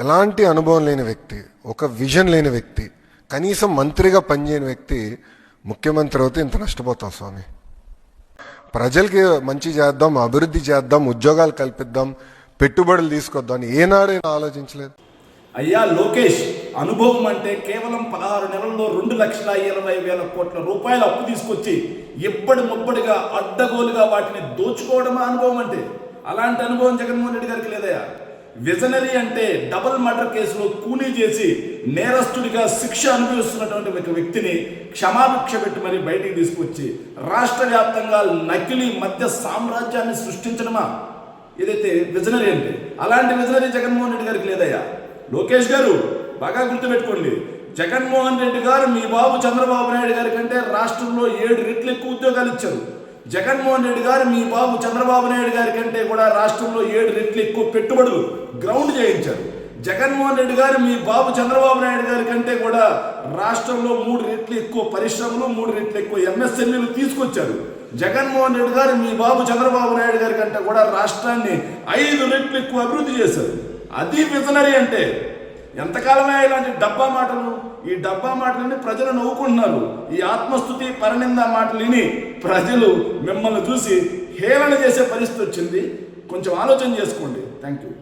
ఎలాంటి అనుభవం లేని వ్యక్తి ఒక విజన్ లేని వ్యక్తి కనీసం మంత్రిగా పనిచేయని వ్యక్తి ముఖ్యమంత్రి అవుతే ఇంత నష్టపోతాం స్వామి. ప్రజలకి మంచి చేద్దాం అభివృద్ధి చేద్దాం ఉద్యోగాలు కల్పిద్దాం పెట్టుబడులు తీసుకొద్దాం అని ఏనాడైనా ఆలోచించలేదు. అయ్యా లోకేష్ అనుభవం అంటే కేవలం పదహారు నెలల్లో రెండు లక్షల ఇరవై వేల కోట్ల రూపాయల అప్పు తీసుకొచ్చి ఎప్పటి ముప్పటిగా అడ్డగోలుగా వాటిని దోచుకోవడమే అనుభవం అంటే. అలాంటి అనుభవం జగన్మోహన్ రెడ్డి గారికి లేదయ్యా. విజనరీ అంటే డబుల్ మర్డర్ కేసులో కూనీ చేసి నేరస్తుడిగా శిక్ష అనుభవిస్తున్నటువంటి ఒక వ్యక్తిని క్షమాభిక్ష పెట్టి మరి బయటికి తీసుకొచ్చి రాష్ట్ర వ్యాప్తంగా నకిలీ మధ్య సామ్రాజ్యాన్ని సృష్టించడమా? ఏదైతే విజనరీ అంటే అలాంటి విజనరీ జగన్మోహన్ రెడ్డి గారికి లేదయ్యా. లోకేష్ గారు బాగా గుర్తుపెట్టుకోండి. జగన్మోహన్ రెడ్డి గారు మీ బాబు చంద్రబాబు నాయుడు గారి కంటే రాష్ట్రంలో ఏడు రెట్లు ఎక్కువ ఉద్యోగాలు ఇచ్చారు. జగన్మోహన్ రెడ్డి గారు మీ బాబు చంద్రబాబు నాయుడు గారి కంటే కూడా రాష్ట్రంలో ఏడు రెట్లు ఎక్కువ పెట్టుబడులు గ్రౌండ్ చేయించారు. జగన్మోహన్ రెడ్డి గారు మీ బాబు చంద్రబాబు నాయుడు గారి కంటే కూడా రాష్ట్రంలో మూడు రెట్లు ఎక్కువ పరిశ్రమలు మూడు రెట్లు ఎక్కువ ఎంఎస్ఎంఈలు తీసుకొచ్చారు. జగన్మోహన్ రెడ్డి గారు మీ బాబు చంద్రబాబు నాయుడు గారి కంటే కూడా రాష్ట్రాన్ని ఐదు రెట్లు ఎక్కువ అభివృద్ధి చేశారు. అది విజనరీ అంటే ఎంతకాలమే ఇలాంటి డబ్బా మాటలు? ఈ డబ్బా మాటలని ప్రజలు నవ్వుకుంటున్నారు. ఈ ఆత్మస్థుతి పరనింద మాటలు విని ప్రజలు మిమ్మల్ని చూసి హేళన చేసే పరిస్థితి వచ్చింది. కొంచెం ఆలోచన చేసుకోండి. Thank you